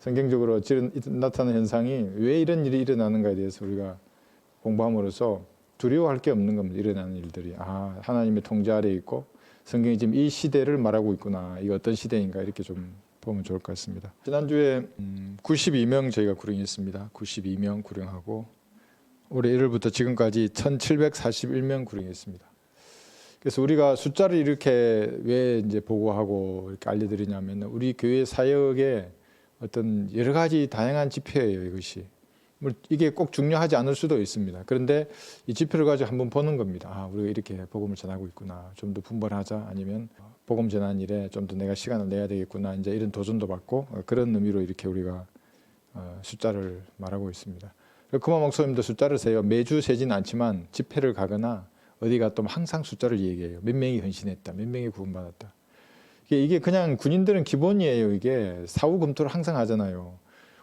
성경적으로 나타나는 현상이 왜 이런 일이 일어나는가에 대해서 우리가 공부함으로써 두려워할 게 없는 겁니다. 일어나는 일들이 아 하나님의 통제 아래 있고 성경이 지금 이 시대를 말하고 있구나. 이게 어떤 시대인가 이렇게 좀 보면 좋을 것 같습니다. 지난주에 음, 92명 저희가 구령했습니다. 92명 구령하고 올해 1월부터 지금까지 1,741명 구령했습니다. 그래서 우리가 숫자를 이렇게 왜 이제 보고하고 이렇게 알려드리냐면 우리 교회 사역에 어떤 여러 가지 다양한 지표예요 이것이. 뭐 이게 꼭 중요하지 않을 수도 있습니다. 그런데 이 지표를 가지고 한번 보는 겁니다. 아, 우리가 이렇게 복음을 전하고 있구나. 좀 더 분발하자. 아니면 복음 전하는 일에 좀 더 내가 시간을 내야 되겠구나. 이제 이런 도전도 받고 어, 그런 의미로 이렇게 우리가 어, 숫자를 말하고 있습니다. 그마 목사님도 숫자를 세요. 매주 세진 않지만 집회를 가거나 어디 가 또 항상 숫자를 얘기해요. 몇 명이 헌신했다. 몇 명이 구원받았다. 이게, 그냥 군인들은 기본이에요. 이게 사후 검토를 항상 하잖아요.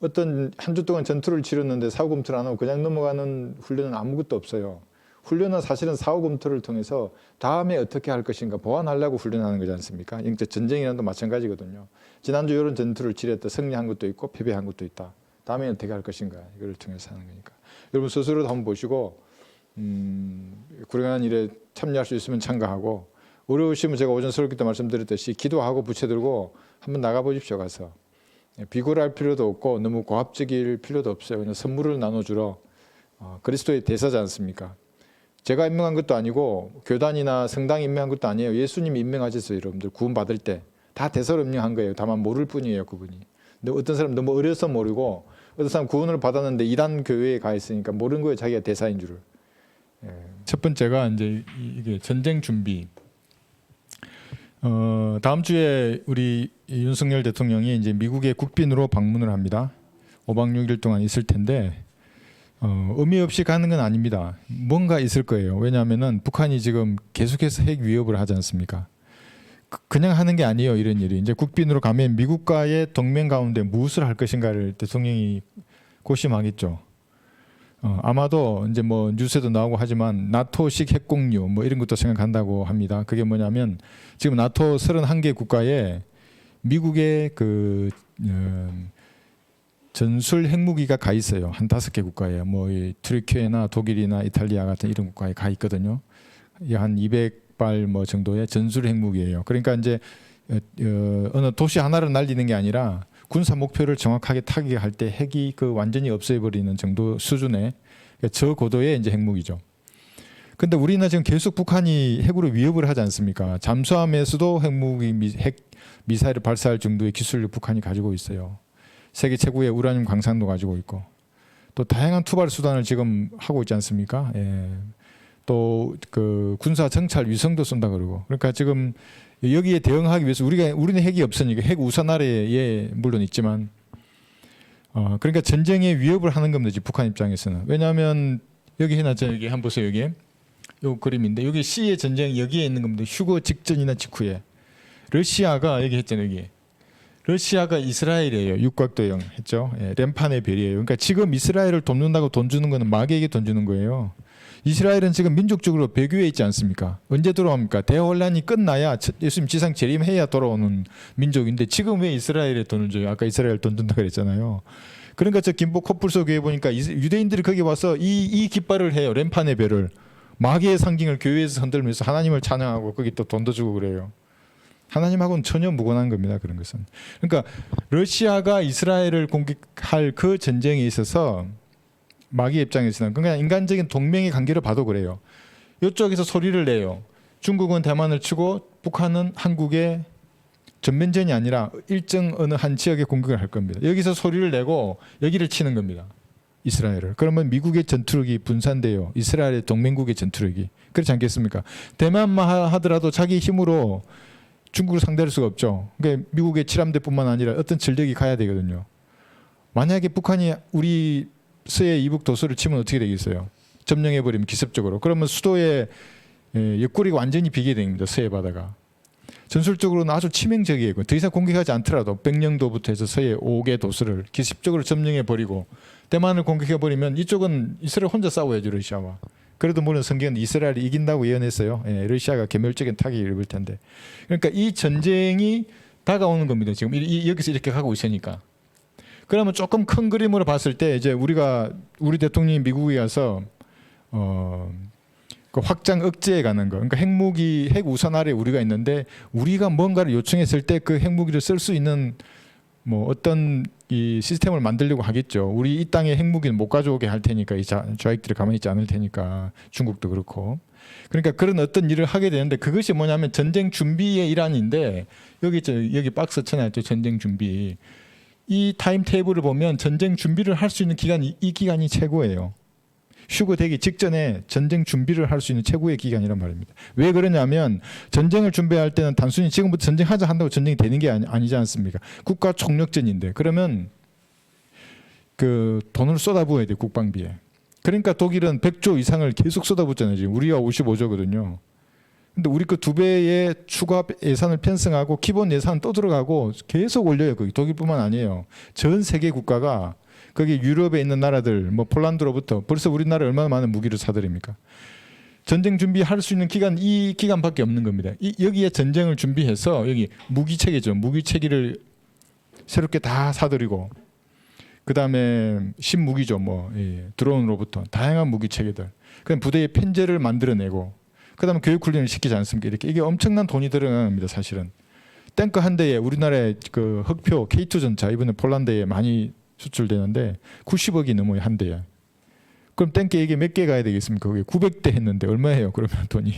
어떤 한 주 동안 전투를 치렀는데 사후 검토를 안 하고 그냥 넘어가는 훈련은 아무것도 없어요. 훈련은 사실은 사후 검토를 통해서 다음에 어떻게 할 것인가 보완하려고 훈련하는 거지 않습니까? 이제 전쟁이랑도 마찬가지거든요. 지난주 이런 전투를 치렀다 승리한 것도 있고 패배한 것도 있다. 다음에 어떻게 할 것인가 이걸 통해서 하는 거니까. 여러분 스스로도 한번 보시고 음, 구령하는 일에 참여할 수 있으면 참가하고 어려우시면 제가 오전 설교 때 말씀드렸듯이 기도하고 부채 들고 한번 나가 보십시오 가서 예, 비굴할 필요도 없고 너무 고압적일 필요도 없어요. 그냥 선물을 나눠주러 어, 그리스도의 대사지 않습니까? 제가 임명한 것도 아니고 교단이나 성당이 임명한 것도 아니에요. 예수님이 임명하셨어요, 여러분들 구원 받을 때 다 대사로 임명한 거예요. 다만 모를 뿐이에요, 그분이. 근데 어떤 사람 너무 어려서 모르고 어떤 사람 구원을 받았는데 이단 교회에 가 있으니까 모르는 거예요, 자기가 대사인 줄을. 예. 첫 번째가 이제 이- 이게 전쟁 준비. 어, 다음 주에 우리 윤석열 대통령이 이제 미국의 국빈으로 방문을 합니다. 5박 6일 동안 있을 텐데 어, 의미 없이 가는 건 아닙니다. 뭔가 있을 거예요. 왜냐하면은 북한이 지금 계속해서 핵 위협을 하지 않습니까? 그- 그냥 하는 게 아니에요. 이런 일이 이제 국빈으로 가면 미국과의 동맹 가운데 무엇을 할 것인가를 대통령이 고심하겠죠. 어, 아마도 이제 뭐 뉴스에도 나오고 하지만 나토식 핵공유 뭐 이런 것도 생각한다고 합니다. 그게 뭐냐면 지금 나토 31개 국가에 미국의 그 음, 전술 핵무기가 가 있어요. 한 다섯 개 국가에 뭐이 트리키에나 독일이나 이탈리아 같은 이런 국가에 가 있거든요. 이한 200발 뭐 정도의 전술 핵무기예요. 그러니까 이제 어, 어, 어느 도시 하나를 날리는 게 아니라 군사 목표를 정확하게 타격할 때 핵이 그 완전히 없애버리는 정도 수준의 저고도의 이제 핵무기죠. 근데 우리는 지금 계속 북한이 핵으로 위협을 하지 않습니까? 잠수함에서도 핵무기 미, 핵 미사일을 발사할 정도의 기술을 북한이 가지고 있어요. 세계 최고의 우라늄 광산도 가지고 있고 또 다양한 투발 수단을 지금 하고 있지 않습니까? 예. 또 그 군사 정찰 위성도 쏜다 그러고 그러니까 지금 여기에 대응하기 위해서 우리가 우리는 핵이 없으니까 핵 우산 아래에 물론 있지만 어 그러니까 전쟁에 위협을 하는 겁니다. 북한 입장에서는 왜냐하면 여기 해놨죠 여기 한번 보세요 여기 요 그림인데 여기 C의 전쟁 여기에 있는 겁니다. 휴거 직전이나 직후에 러시아가 여기 했잖아요 여기 러시아가 이스라엘이에요. 육각도형 했죠. 예, 렘판의 별이에요. 그러니까 지금 이스라엘을 돕는다고 돈 주는 거는 마귀에게 돈 주는 거예요. 이스라엘은 지금 민족적으로 배교에 있지 않습니까? 언제 돌아옵니까? 대혼란이 끝나야 첫- 예수님 지상 재림해야 돌아오는 민족인데 지금 왜 이스라엘에 돈을 줘요? 아까 이스라엘 돈 준다 그랬잖아요. 그러니까 저 김포 코뿔소 교회 보니까 유대인들이 거기 와서 이, 이 깃발을 해요. 렘판의 별을. 마귀의 상징을 교회에서 흔들면서 하나님을 찬양하고 거기 또 돈도 주고 그래요. 하나님하고는 전혀 무관한 겁니다. 그런 것은. 그러니까 러시아가 이스라엘을 공격할 그 전쟁에 있어서 마귀 입장에서는 그냥 인간적인 동맹의 관계를 봐도 그래요. 이쪽에서 소리를 내요. 중국은 대만을 치고 북한은 한국의 전면전이 아니라 일정 어느 한 지역에 공격을 할 겁니다. 여기서 소리를 내고 여기를 치는 겁니다. 이스라엘을. 그러면 미국의 전투력이 분산돼요. 이스라엘의 동맹국의 전투력이. 그렇지 않겠습니까? 대만만 하- 하더라도 자기 힘으로 중국을 상대할 수가 없죠. 그러니까 미국의 칠함대뿐만 아니라 어떤 전력이 가야 되거든요. 만약에 북한이 우리 서해 이북 도서를 치면 어떻게 되겠어요? 점령해 버리면 기습적으로. 그러면 수도의 예, 옆구리가 완전히 비게 됩니다. 서해 바다가. 전술적으로는 아주 치명적이에요. 더 이상 공격하지 않더라도 백령도부터 해서 서해 5개 도서를 기습적으로 점령해 버리고 대만을 공격해 버리면 이쪽은 이스라엘 혼자 싸워야죠 러시아와. 그래도 물론 성경은 이스라엘이 이긴다고 예언했어요. 예, 러시아가 개멸적인 타격을 입을 텐데. 그러니까 이 전쟁이 다가오는 겁니다. 지금 이- 이- 여기서 이렇게 가고 있으니까. 그러면 조금 큰 그림으로 봤을 때 이제 우리가 우리 대통령이 미국에 가서 어. 그 확장 억제에 가는 거. 그러니까 핵무기, 핵 우산 아래 우리가 있는데 우리가 뭔가를 요청했을 때 그 핵무기를 쓸 수 있는 뭐 어떤 이 시스템을 만들려고 하겠죠. 우리 이 땅에 핵무기는 못 가져오게 할 테니까 이 자- 좌익들이 가만히 있지 않을 테니까 중국도 그렇고. 그러니까 그런 어떤 일을 하게 되는데 그것이 뭐냐면 전쟁 준비의 일환인데 여기 저 여기 박스 쳐놨죠 전쟁 준비. 이 타임 테이블을 보면 전쟁 준비를 할 수 있는 기간이 이 기간이 최고예요. 휴거 되기 직전에 전쟁 준비를 할 수 있는 최고의 기간이란 말입니다. 왜 그러냐면 전쟁을 준비할 때는 단순히 지금부터 전쟁하자 한다고 전쟁이 되는 게 아니, 아니지 않습니까? 국가 총력전인데 그러면 그 돈을 쏟아부어야 돼 국방비에. 그러니까 독일은 100조 이상을 계속 쏟아붓잖아요. 지금 우리가 55조거든요. 근데 우리 그 두 배의 추가 예산을 편성하고 기본 예산 또 들어가고 계속 올려요. 거기 독일뿐만 아니에요. 전 세계 국가가 거기 유럽에 있는 나라들 뭐 폴란드로부터 벌써 우리나라 얼마나 많은 무기를 사들입니까? 전쟁 준비할 수 있는 기간 이 기간밖에 없는 겁니다. 이, 여기에 전쟁을 준비해서 여기 무기 체계죠. 무기 체계를 새롭게 다 사들이고 그 다음에 신무기죠. 뭐 예, 드론으로부터 다양한 무기 체계들. 그다음 부대의 편제를 만들어내고 그다음에 교육 훈련을 시키지 않습니까? 이렇게 이게 엄청난 돈이 들어갑니다. 사실은 탱크 한 대에 우리나라의 그 흑표 K2 전차 이번에 폴란드에 많이 수출되는데 90억이 넘어요 한 대에. 그럼 탱크 이게 몇 개 가야 되겠습니까? 그게 900대 했는데 얼마예요? 그러면 돈이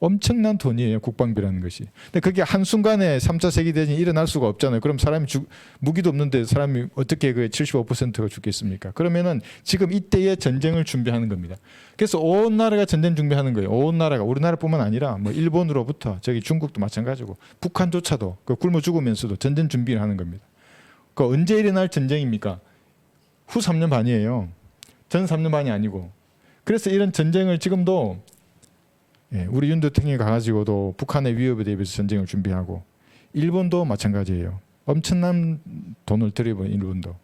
엄청난 돈이에요 국방비라는 것이. 근데 그게 한 순간에 3차 세계 대전이 일어날 수가 없잖아요. 그럼 사람이 죽 무기도 없는데 사람이 어떻게 그 75%가 죽겠습니까? 그러면은 지금 이때의 전쟁을 준비하는 겁니다. 그래서 온 나라가 전쟁 준비하는 거예요. 온 나라가 우리나라뿐만 아니라 뭐 일본으로부터 저기 중국도 마찬가지고 북한조차도 그 굶어 죽으면서도 전쟁 준비를 하는 겁니다. 그 언제 일어날 전쟁입니까? 후 3년 반이에요. 전 3년 반이 아니고. 그래서 이런 전쟁을 지금도 예, 우리 윤 대통령이 가가지고도 북한의 위협에 대비해서 전쟁을 준비하고 일본도 마찬가지예요. 엄청난 돈을 들여본 일본도.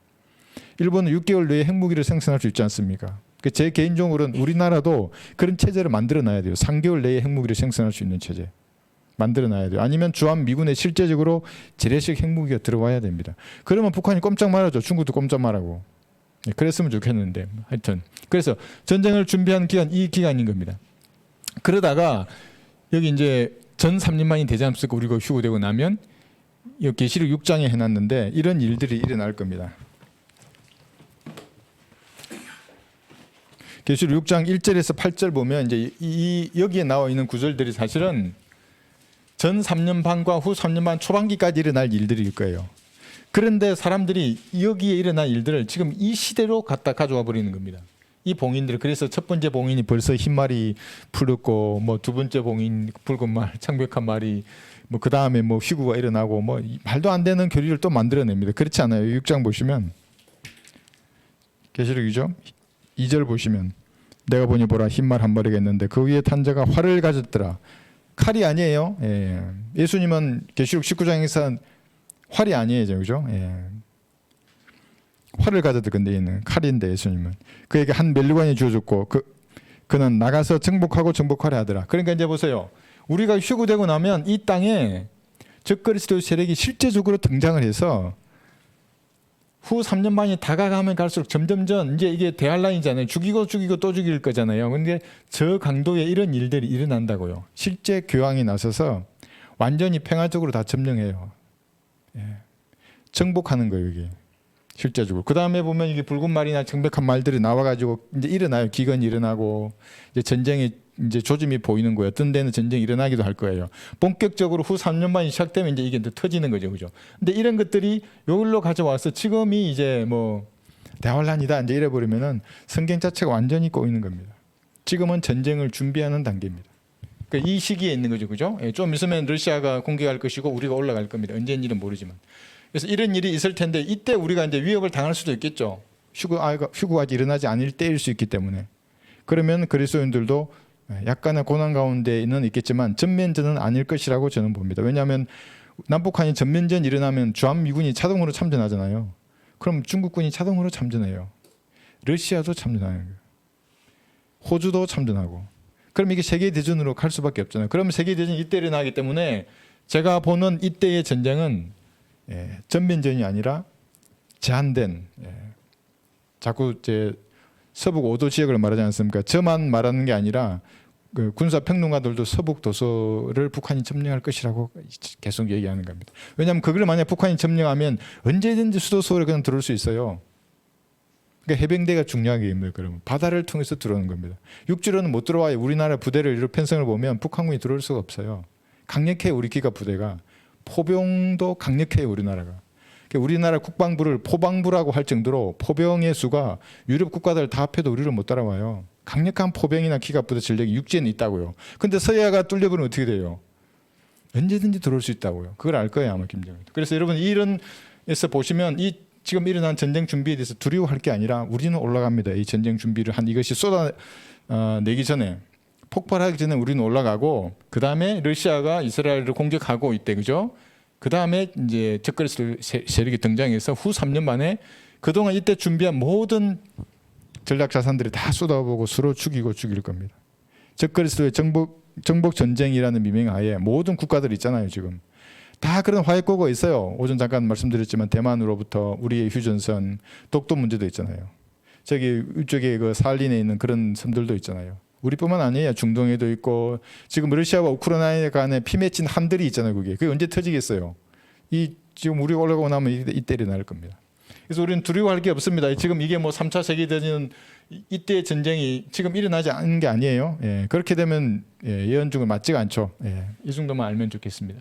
일본은 6개월 내에 핵무기를 생산할 수 있지 않습니까? 그제 개인적으로는 우리나라도 그런 체제를 만들어 놔야 돼요. 3개월 내에 핵무기를 생산할 수 있는 체제. 만들어 놔야 돼요. 아니면 주한 미군에 실제적으로 재래식 핵무기가 들어와야 됩니다. 그러면 북한이 꼼짝 말아줘. 중국도 꼼짝 말하고. 예, 그랬으면 좋겠는데 하여튼 그래서 전쟁을 준비하는 기간 이 기간인 겁니다. 그러다가 여기 이제 전 3년만이 되지 않습니까? 우리가 휴고되고 나면 여기 계시록 6장에 해놨는데 이런 일들이 일어날 겁니다. 계시록 6장 1절에서 8절 보면 이제 이, 이 여기에 나와 있는 구절들이 사실은 전 3년 반과 후 3년 반 초반기까지 일어날 일들일 거예요. 그런데 사람들이 여기에 일어난 일들을 지금 이 시대로 갖다 가져와 버리는 겁니다. 이 봉인들 그래서 첫 번째 봉인이 벌써 흰 말이 풀렸고 뭐 두 번째 봉인 붉은 말 창백한 말이 뭐 그 다음에 뭐 휘구가 일어나고 뭐이 말도 안 되는 교리를 또 만들어냅니다. 그렇지 않아요? 6장 보시면 계시록 2죠? 2절 보시면 내가 보니 보라 흰 말 한 마리가 있는데 그 위에 탄 자가 활을 가졌더라. 칼이 아니에요. 예. 예수님은 계시록 19장에서 활이 아니에요, 그죠? 예. 활을 근데 얘는 칼인데 예수님은 그에게 한 멜리관이 주어졌고 그 그는 나가서 정복하고 정복하려 하더라. 그러니까 이제 보세요. 우리가 휴구되고 나면 이 땅에 적그리스도 세력이 실제적으로 등장을 해서 후 3년 반이 다가가면 갈수록 점점점 이제 이게 대환란이잖아요. 죽이고 죽이고 또 죽일 거잖아요. 근데 저 강도에 이런 일들이 일어난다고요. 실제 교황이 나서서 완전히 평화적으로 다 점령해요. 예. 정복하는 거예요, 이게. 실제적으로. 그 다음에 보면 이게 붉은 말이나 정백한 말들이 나와가지고 이제 일어나요. 기근이 일어나고 이제 전쟁이 이제 조짐이 보이는 거예요. 어떤 데는 전쟁이 일어나기도 할 거예요. 본격적으로 후 3년 만이 시작되면 이제 이게 또 터지는 거죠, 그죠? 근데 이런 것들이 여기로 가져와서 지금이 이제 뭐 대환란이다 이제 이래 버리면은 성경 자체가 완전히 꼬이는 겁니다. 지금은 전쟁을 준비하는 단계입니다. 그러니까 이 시기에 있는 거죠, 그죠? 예, 좀 있으면 러시아가 공격할 것이고 우리가 올라갈 겁니다. 언제인지는 모르지만. 그래서 이런 일이 있을 텐데 이때 우리가 이제 위협을 당할 수도 있겠죠. 휴구 아이가 휴구가 일어나지 않을 때일 수 있기 때문에 그러면 그리스도인들도 약간의 고난 가운데는 있겠지만 전면전은 아닐 것이라고 저는 봅니다. 왜냐하면 남북한이 전면전 일어나면 주한 미군이 자동으로 참전하잖아요. 그럼 중국군이 자동으로 참전해요. 러시아도 참전하는. 호주도 참전하고. 그럼 이게 세계 대전으로 갈 수밖에 없잖아요. 그러면 세계 대전이 이때 일어나기 때문에 제가 보는 이때의 전쟁은 예, 전면전이 아니라 제한된 예. 자꾸 이제 서북 5도 지역을 말하지 않습니까? 저만 말하는 게 아니라 그 군사 평론가들도 서북 도서를 북한이 점령할 것이라고 계속 얘기하는 겁니다. 왜냐하면 그걸 만약 북한이 점령하면 언제든지 수도 서울에 그냥 들어올 수 있어요. 그러니까 해병대가 중요하게 입니다. 그러면 바다를 통해서 들어오는 겁니다. 육지로는 못 들어와요. 우리나라 부대를 이런 편성을 보면 북한군이 들어올 수가 없어요. 강력해 우리 기가 부대가 포병도 강력해요 우리나라가. 그러니까 우리나라 국방부를 포방부라고 할 정도로 포병의 수가 유럽 국가들 다 합해도 우리를 못 따라와요. 강력한 포병이나 기갑 부대 전력이 육지에는 있다고요. 근데 서해가 뚫려버리면 어떻게 돼요? 언제든지 들어올 수 있다고요. 그걸 알 거예요 아마 김정은. 그래서 여러분 이런에서 보시면 이 지금 일어난 전쟁 준비에 대해서 두려워할 게 아니라 우리는 올라갑니다. 이 전쟁 준비를 한 이것이 쏟아 어, 내기 전에 폭발하기 전에 우리는 올라가고 그 다음에 러시아가 이스라엘을 공격하고 있대 그죠? 그 다음에 이제 적그리스 세력이 등장해서 후 3년 만에 그동안 이때 준비한 모든 전략 자산들이 다 쏟아보고 서로 죽이고 죽일 겁니다. 적그리스도의 정복 정복 전쟁이라는 미명하에 모든 국가들 있잖아요 지금 다 그런 화해고가 있어요. 오전 잠깐 말씀드렸지만 대만으로부터 우리의 휴전선 독도 문제도 있잖아요. 저기 이쪽에 그 살린에 있는 그런 섬들도 있잖아요. 우리뿐만 아니에요. 중동에도 있고 지금 러시아와 우크라이나 간에 피 맺힌 함들이 있잖아요. 그게 그게 언제 터지겠어요? 이 지금 우리가 올라가고 나면 이- 이때 일어날 겁니다. 그래서 우리는 두려워할 게 없습니다. 지금 이게 뭐 3차 세계대전 이때 전쟁이 지금 일어나지 않은 게 아니에요. 예, 그렇게 되면 예, 예언 중은 맞지가 않죠. 예, 이 정도만 알면 좋겠습니다.